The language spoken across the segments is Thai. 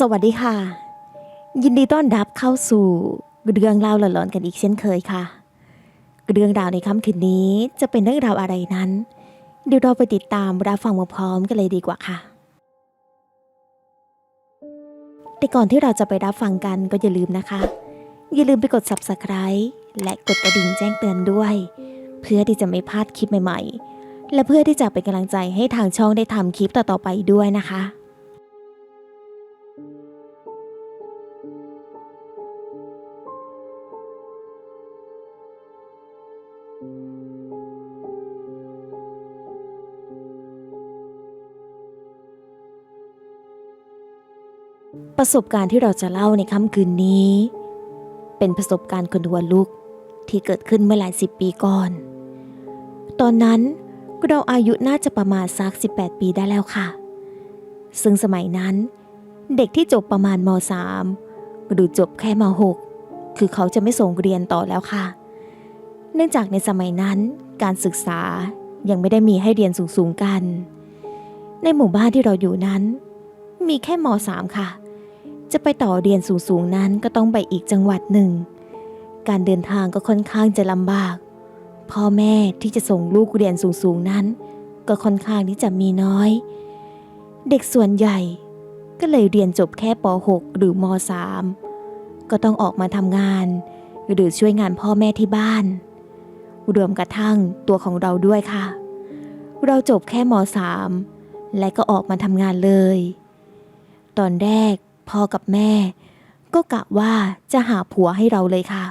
สวัสดีค่ะ ยินดีต้อนรับเข้าสู่เรื่องราวหลอนๆกันอีกเช่นเคยค่ะ เรื่องราวในค่ำคืนนี้จะเป็นเรื่องราวอะไรนั้น เดี๋ยวเราไปติดตามรับฟังพร้อมกันเลยดีกว่าค่ะ แต่ก่อนที่เราจะไปรับฟังกันก็อย่าลืมนะคะ อย่าลืมไปกด subscribe และกดกระดิ่งแจ้งเตือนด้วย เพื่อที่จะไม่พลาดคลิปใหม่ ๆ และเพื่อที่จะเป็นกำลังใจให้ทางช่องได้ทำคลิปต่อๆไปด้วยนะคะ ประสบการณ์ที่เราจะเล่าในค่ำคืนนี้ เป็นประสบการณ์คนหัวลุกที่เกิดขึ้นเมื่อหลายสิบปีก่อน ตอนนั้นเราอายุน่าจะประมาณสัก 18 ปีได้แล้วค่ะ ซึ่งสมัยนั้น เด็กที่จบประมาณม .3 หรือจบแค่ม .6 คือเขาจะไม่ส่งเรียนต่อแล้วค่ะ เนื่องจากในสมัยนั้นการศึกษายังไม่ได้มีให้เรียนสูงๆกัน ในหมู่บ้านที่เราอยู่นั้น มีแค่ม .3 ค่ะ จะไปต่อเรียนสูงๆนั้นก็ต้องไปอีกจังหวัดหนึ่ง การเดินทางก็ค่อนข้างจะลำบาก พ่อแม่ที่จะส่งลูกเรียนสูงๆนั้น ก็ค่อนข้างที่จะมีน้อย เด็กส่วนใหญ่ก็เลยเรียนจบแค่ป .6 หรือม .3 ก็ต้องออกมาทำงาน หรือช่วยงานพ่อแม่ที่บ้าน รวมกระทั่งตัวของเราด้วยค่ะ เราจบแค่ม .3 และก็ออกมาทำงานเลย ตอนแรก พ่อกับแม่ ก็กะว่าจะหาผัวให้เราเลยค่ะ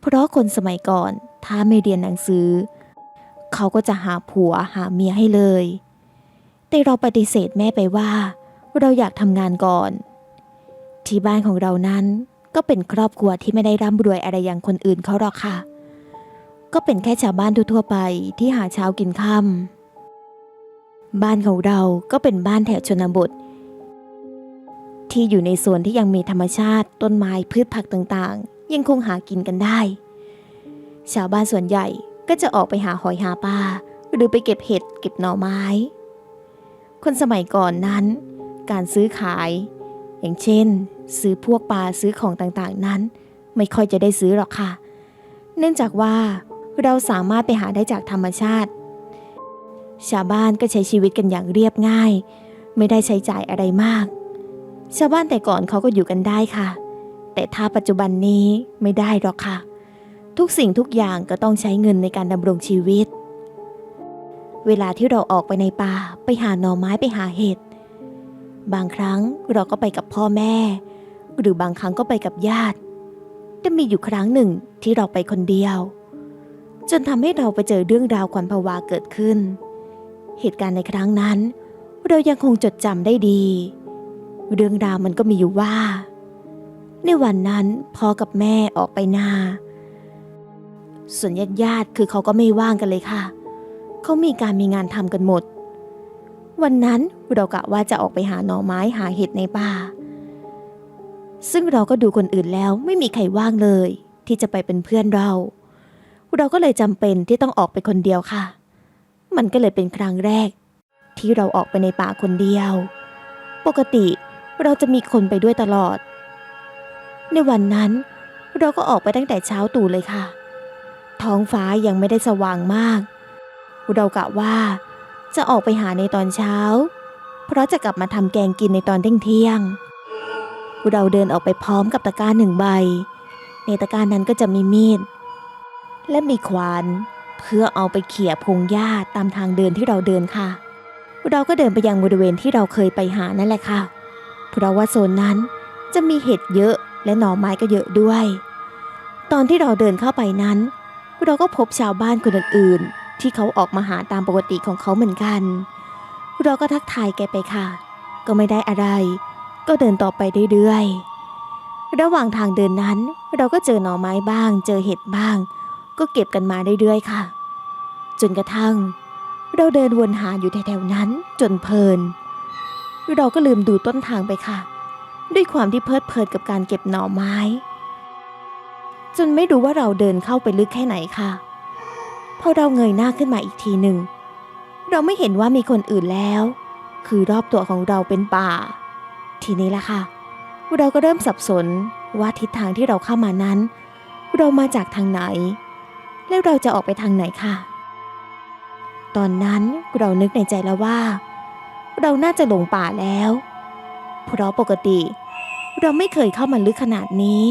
เพราะคนสมัยก่อนถ้าไม่เรียนหนังสือ เขาก็จะหาผัวหาเมียให้เลย แต่เราปฏิเสธแม่ไปว่า เราอยากทำงานก่อน ที่บ้านของเรานั้นก็เป็นครอบครัวที่ไม่ได้ร่ำรวยอะไรอย่างคนอื่นเขาหรอกค่ะ ก็เป็นแค่ชาวบ้านทั่วๆไปที่หาเช้ากินค่ำบ้านของเราก็เป็นบ้านแถวชนบท ที่อยู่ในส่วนที่ยังมีธรรมชาติ ต้นไม้พืชผักต่างๆ ยังคงหากินกันได้ ชาวบ้านส่วนใหญ่ก็จะออกไปหาหอยหาปลาหรือไปเก็บเห็ดเก็บหน่อไม้ คนสมัยก่อนนั้น การซื้อขาย อย่างเช่น ซื้อพวกปลาซื้อของต่างๆนั้น ไม่ค่อยจะได้ซื้อหรอกค่ะ เนื่องจากว่าเราสามารถไปหาได้จากธรรมชาติ ชาวบ้านก็ใช้ชีวิตกันอย่างเรียบง่าย ไม่ได้ใช้จ่ายอะไรมาก ชาวบ้านแต่ก่อนเขาก็อยู่กันได้ค่ะ แต่ถ้าปัจจุบันนี้ไม่ได้หรอกค่ะ ทุกสิ่งทุกอย่างก็ต้องใช้เงินในการดำรงชีวิต เวลาที่เราออกไปในป่าไปหาหน่อไม้ไปหาเห็ดบางครั้งเราก็ไปกับพ่อแม่ หรือบางครั้งก็ไปกับญาติแต่มีอยู่ครั้งหนึ่งที่เราไปคนเดียว จนทำให้เราไปเจอเรื่องราวขวัญผวาเกิดขึ้น เหตุการณ์ในครั้งนั้น เรายังคงจดจำได้ดี เรื่องราวมันก็มีอยู่ว่า ในวันนั้นพ่อกับแม่ออกไปนาส่วนญาติญาติๆคือเขาก็ไม่ว่างกันเลยค่ะ เขามีการมีงานทำกันหมด วันนั้นเรากะว่าจะออกไปหาหน่อไม้หาเห็ดในป่า ซึ่งเราก็ดูคนอื่นแล้วไม่มีใครว่างเลย ที่จะไปเป็นเพื่อนเรา เราก็เลยจำเป็นที่ต้องออกไปคนเดียวค่ะ มันก็เลยเป็นครั้งแรก ที่เราออกไปในป่าคนเดียว ปกติ เราจะมีคนไปด้วยตลอด ในวันนั้น เราก็ออกไปตั้งแต่เช้าตู่เลยค่ะ ท้องฟ้ายังไม่ได้สว่างมาก เรากะว่าจะออกไปหาในตอนเช้า เพราะจะกลับมาทำแกงกินในตอนเที่ยง เราเดินออกไปพร้อมกับตะกร้าหนึ่งใบ ในตะกร้านั้นก็จะมีมีด และมีขวานเพื่อเอาไปเขี่ยพงหญ้าตามทางเดินที่เราเดินค่ะ เราก็เดินไปยังบริเวณที่เราเคยไปหานั่นแหละค่ะ เพราะว่าโซนนั้นจะมีเห็ดเยอะและหน่อไม้ก็เยอะด้วย ตอนที่เราเดินเข้าไปนั้น เราก็พบชาวบ้านคนอื่นๆที่เขาออกมาหาตามปกติของเขาเหมือนกัน เราก็ทักทายแกไปค่ะ ก็ไม่ได้อะไร ก็เดินต่อไปเรื่อยๆ ระหว่างทางเดินนั้น เราก็เจอหน่อไม้บ้าง เจอเห็ดบ้าง ก็เก็บกันมาเรื่อยๆค่ะ จนกระทั่ง เราเดินวนหาอยู่แถวๆนั้นจนเพลิน เราก็ลืมดูต้นทางไปค่ะ ด้วยความที่เพลิดเพลินกับการเก็บหน่อไม้ จนไม่รู้ว่าเราเดินเข้าไปลึกแค่ไหนค่ะ พอเราเงยหน้าขึ้นมาอีกทีหนึ่ง เราไม่เห็นว่ามีคนอื่นแล้ว คือรอบตัวของเราเป็นป่า ทีนี้ละค่ะ เราก็เริ่มสับสนว่าทิศทางที่เราเข้ามานั้น เรามาจากทางไหน แล้วเราจะออกไปทางไหนค่ะ ตอนนั้นเรานึกในใจแล้วว่า เราน่าจะหลงป่าแล้ว เพราะปกติ เราไม่เคยเข้ามาลึกขนาดนี้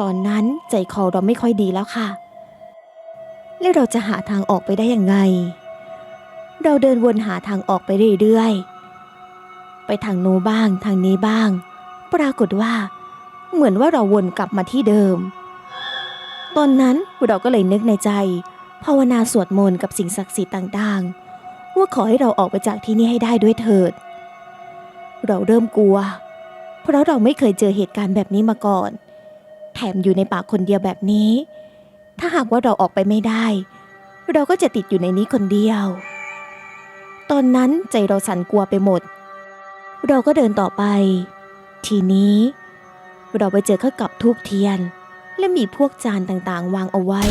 ตอนนั้นใจคอเราไม่ค่อยดีแล้วค่ะ แล้วเราจะหาทางออกไปได้ยังไง เราเดินวนหาทางออกไปเรื่อยๆ ไปทางโน้นบ้างทางนี้บ้าง ปรากฏว่า เหมือนว่าเราวนกลับมาที่เดิม ตอนนั้นเราก็เลยนึกในใจ ภาวนาสวดมนต์กับสิ่งศักดิ์สิทธิ์ต่างๆ ว่าขอให้เราออกไปจากที่นี่ให้ได้ด้วยเถิด เราเริ่มกลัว เพราะเราไม่เคยเจอเหตุการณ์แบบนี้มาก่อน แถมอยู่ในป่าคนเดียวแบบนี้ ถ้าหากว่าเราออกไปไม่ได้ เราก็จะติดอยู่ในนี้คนเดียว ตอนนั้นใจเราสั่นกลัวไปหมด เราก็เดินต่อไป ทีนี้ เราไปเจอเข้ากับทูบเทียน และมีพวกจานต่างๆ วางเอาไว้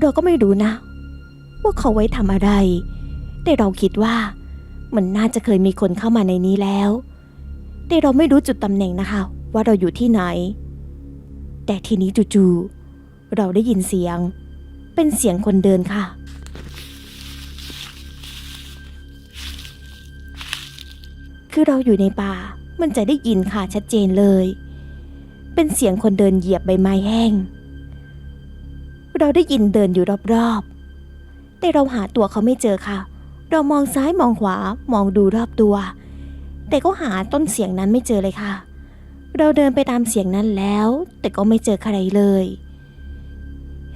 เราก็ไม่รู้นะ ว่าเขาไว้ทำอะไร แต่เราคิดว่า มันน่าจะเคยมีคนเข้ามาในนี้แล้ว แต่เราไม่รู้จุดตำแหน่งนะคะ ว่าเราอยู่ที่ไหน แต่ทีนี้จู่ๆเราได้ยินเสียง เป็นเสียงคนเดินค่ะ คือเราอยู่ในป่ามันจะได้ยินค่ะชัดเจนเลย เป็นเสียงคนเดินเหยียบใบไม้แห้ง เราได้ยินเดินอยู่รอบๆ แต่เราหาตัวเขาไม่เจอค่ะ เรามองซ้ายมองขวามองดูรอบตัว แต่ก็หาต้นเสียงนั้นไม่เจอเลยค่ะ เราเดินไปตามเสียงนั้นแล้ว แต่ก็ไม่เจอใครเลย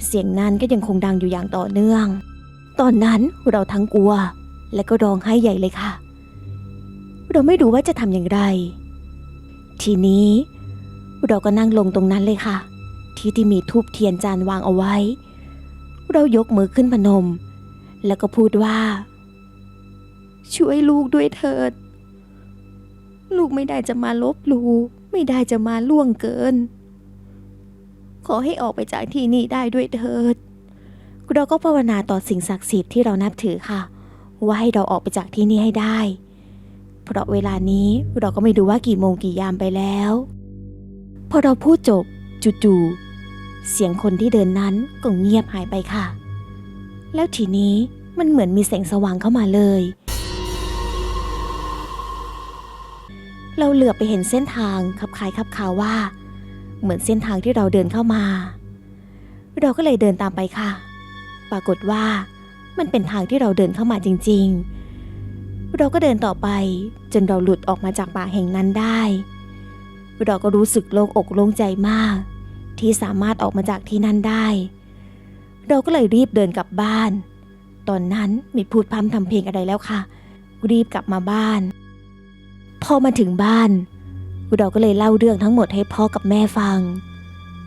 เสียงนั้นก็ยังคงดังอยู่อย่างต่อเนื่อง ตอนนั้นเราทั้งกลัว และก็ร้องไห้ใหญ่เลยค่ะ เราไม่รู้ว่าจะทำอย่างไร ทีนี้เราก็นั่งลงตรงนั้นเลยค่ะ ที่ที่มีทูบเทียนจานวางเอาไว้ เรายกมือขึ้นพนม แล้วก็พูดว่า ช่วยลูกด้วยเถิด ลูกไม่ได้จะมาลบลูไม่ได้จะมาล่วงเกิน ขอให้ออกไปจากที่นี่ได้ด้วยเถิด เราก็ภาวนาต่อสิ่งศักดิ์สิทธิ์ที่เรานับถือค่ะ ว่าให้เราออกไปจากที่นี่ให้ได้ เพราะเวลานี้เราก็ไม่รู้ว่ากี่โมงกี่ยามไปแล้ว พอเราพูดจบจู่ๆ เสียงคนที่เดินนั้นก็เงียบหายไปค่ะ แล้วทีนี้มันเหมือนมีแสงสว่างเข้ามาเลย เราเหลือบไปเห็นเส้นทางขับคล้ายขับขาวว่า เหมือนเส้นทางที่เราเดินเข้ามา เราก็เลยเดินตามไปค่ะ ปรากฏว่ามันเป็นทางที่เราเดินเข้ามาจริง ๆ เราก็เดินต่อไปจนเราหลุดออกมาจากป่าแห่งนั้นได้ เราก็รู้สึกโล่งอกโล่งใจมาก ที่สามารถออกมาจากที่นั่นได้ เราก็เลยรีบเดินกลับบ้าน ตอนนั้นไม่พูดพร่ำทำเพลงอะไรแล้วค่ะ รีบกลับมาบ้าน พอมาถึงบ้าน เราก็เลยเล่าเรื่องทั้งหมดให้พ่อกับแม่ฟัง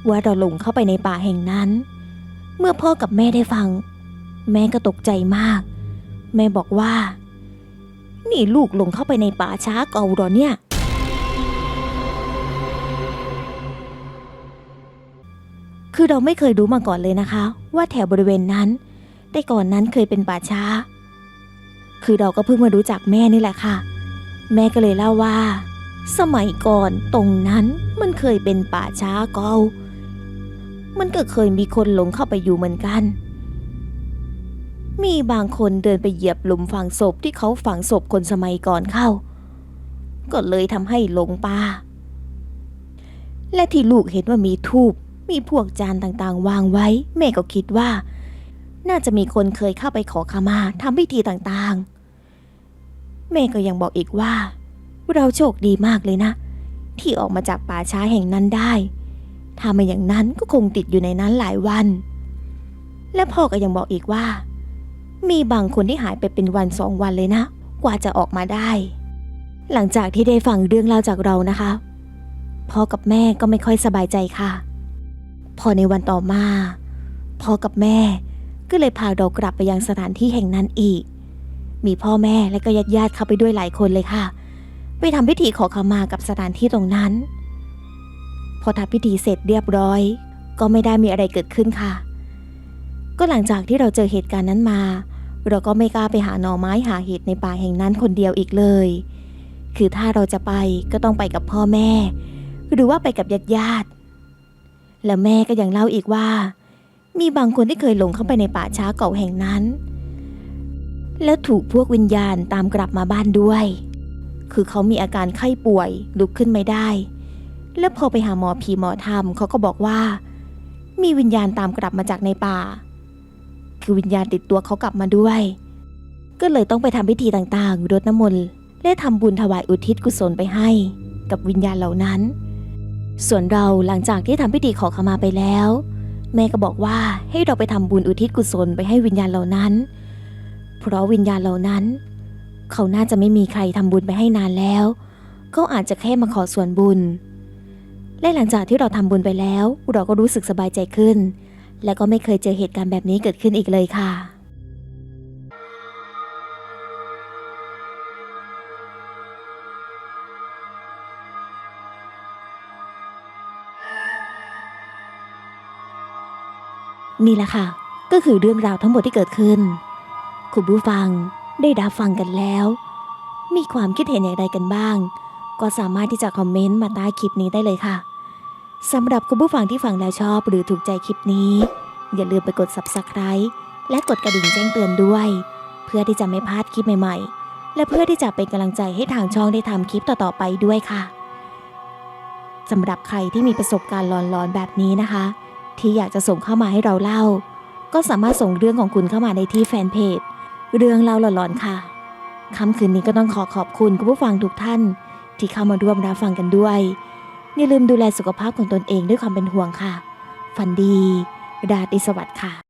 ว่าเราหลงเข้าไปในป่าแห่งนั้น เมื่อพ่อกับแม่ได้ฟัง แม่ก็ตกใจมาก แม่บอกว่า นี่ลูกหลงเข้าไปในป่าช้าเก่าหรอเนี่ย คือเราไม่เคยรู้มาก่อนเลยนะคะ ว่าแถวบริเวณนั้น แต่ก่อนนั้นเคยเป็นป่าช้า คือเราก็เพิ่งมารู้จักแม่นี่แหละค่ะ แม่ก็เลยเล่าว่า สมัยก่อนตรงนั้นมันเคยเป็นป่าช้าเก่ามันก็เคยมีคนหลงเข้าไปอยู่เหมือนกัน มีบางคนเดินไปเหยียบหลุมฝังศพที่เขาฝังศพคนสมัยก่อนเข้า ก็เลยทำให้หลงป่าและที่ลูกเห็นว่ามีทูบ มีพวกจานต่างๆ วางไว้ แม่ก็คิดว่า น่าจะมีคนเคยเข้าไปขอขมาทำพิธีต่างๆ แม่ก็ยังบอกอีกว่า เราโชคดีมากเลยนะ ที่ออกมาจากป่าช้าแห่งนั้นได้ ถ้าไม่อย่างนั้นก็คงติดอยู่ในนั้นหลายวัน และพ่อก็ยังบอกอีกว่า มีบางคนที่หายไปเป็นวันสองวันเลยนะ กว่าจะออกมาได้ หลังจากที่ได้ฟังเรื่องเล่าจากเรานะคะพ่อกับแม่ก็ไม่ค่อยสบายใจค่ะ พอในวันต่อมาพ่อกับแม่ก็เลยพาเรากลับไปยังสถานที่แห่งนั้นอีก มีพ่อแม่และก็ญาติญาติเข้าไปด้วยหลายคนเลยค่ะ ไปทำพิธีขอขมากับสถานที่ตรงนั้น พอทำพิธีเสร็จเรียบร้อย ก็ไม่ได้มีอะไรเกิดขึ้นค่ะ ก็หลังจากที่เราเจอเหตุการณ์นั้นมา เราก็ไม่กล้าไปหาหน่อไม้หาเห็ดในป่าแห่งนั้นคนเดียวอีกเลย คือถ้าเราจะไปก็ต้องไปกับพ่อแม่ หรือว่าไปกับญาติญาติ แล้วแม่ก็ยังเล่าอีกว่า มีบางคนที่เคยหลงเข้าไปในป่าช้าเก่าแห่งนั้น แล้วถูกพวกวิญญาณตามกลับมาบ้านด้วย คือเขามีอาการไข้ป่วยลุกขึ้นไม่ได้ แล้วพอไปหาหมอผีหมอธรรมเขาก็บอกว่า มีวิญญาณตามกลับมาจากในป่า คือวิญญาณติดตัวเขากลับมาด้วย ก็เลยต้องไปทำพิธีต่างๆรดน้ำมนต์และทำบุญถวายอุทิศกุศลไปให้ กับวิญญาณเหล่านั้น ส่วนเราหลังจากที่ทำพิธีขอขมาไปแล้ว แม่ก็บอกว่าให้เราไปทำบุญอุทิศกุศลไปให้วิญญาณเหล่านั้น เพราะวิญญาณเหล่านั้น เขาน่าจะไม่มีใครทำบุญไปให้นานแล้ว เขาอาจจะแค่มาขอส่วนบุญ และหลังจากที่เราทำบุญไปแล้ว เราก็รู้สึกสบายใจขึ้น และก็ไม่เคยเจอเหตุการณ์แบบนี้เกิดขึ้นอีกเลยค่ะ นี่แหละค่ะ ก็คือเรื่องราวทั้งหมดที่เกิดขึ้น คุณผู้ฟังได้รับฟังกันแล้ว มีความคิดเห็นอย่างไรกันบ้าง ก็สามารถที่จะคอมเมนต์มาใต้คลิปนี้ได้เลยค่ะสำหรับคุณผู้ฟังที่ฟังแล้วชอบหรือถูกใจคลิปนี้ อย่าลืมไปกด subscribe และกดกระดิ่งแจ้งเตือนด้วย เพื่อที่จะไม่พลาดคลิปใหม่ๆ และเพื่อที่จะเป็นกำลังใจให้ทางช่องได้ทำคลิปต่อๆไปด้วยค่ะสำหรับใครที่มีประสบการณ์หลอนๆแบบนี้นะคะ ที่อยากจะส่งเข้ามาให้เราเล่า ก็สามารถส่งเรื่องของคุณเข้ามาในที่แฟนเพจ เรื่องเล่าหลอนๆค่ะค่ำคืนนี้ก็ต้องขอขอบคุณคุณผู้ฟังทุกท่าน ที่เข้ามาร่วมรับฟังกันด้วยอย่าลืมดูแลสุขภาพของตนเองด้วยความเป็นห่วงค่ะ ฝันดี ราตรีสวัสดิ์ค่ะ